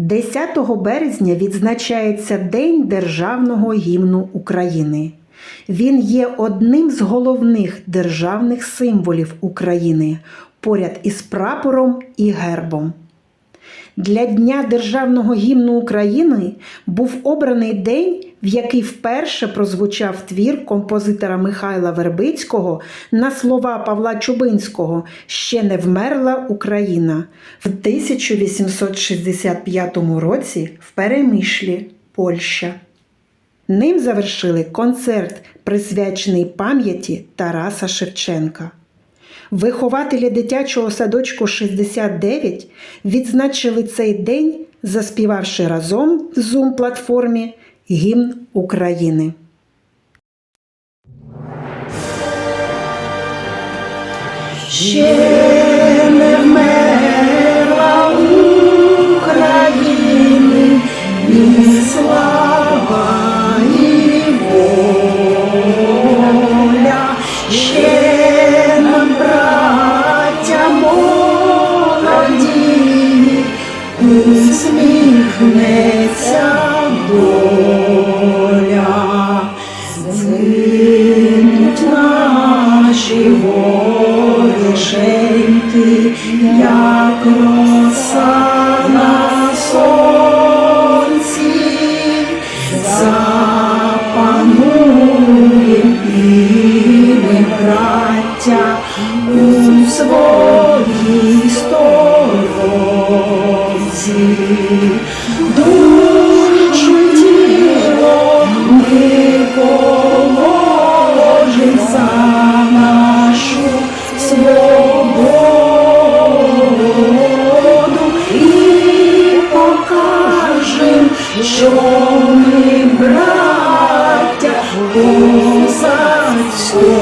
10 березня відзначається День Державного гімну України. Він є одним з головних державних символів України поряд із прапором і гербом. Для Дня Державного гімну України був обраний день, в який вперше прозвучав твір композитора Михайла Вербицького на слова Павла Чубинського Ще не вмерла Україна в 1865 році в Перемишлі, Польща. Ним завершили концерт, присвячений пам'яті Тараса Шевченка. Вихователі дитячого садочку 69 відзначили цей день, заспівавши разом в Zoom-платформі гімн України. Ще не вмерла України, ні слава, і воля, ще нам, браття молоді, усміхнеться наші вороженьки, як роса на сонці, запануєм і у своїй що ми браття у садську.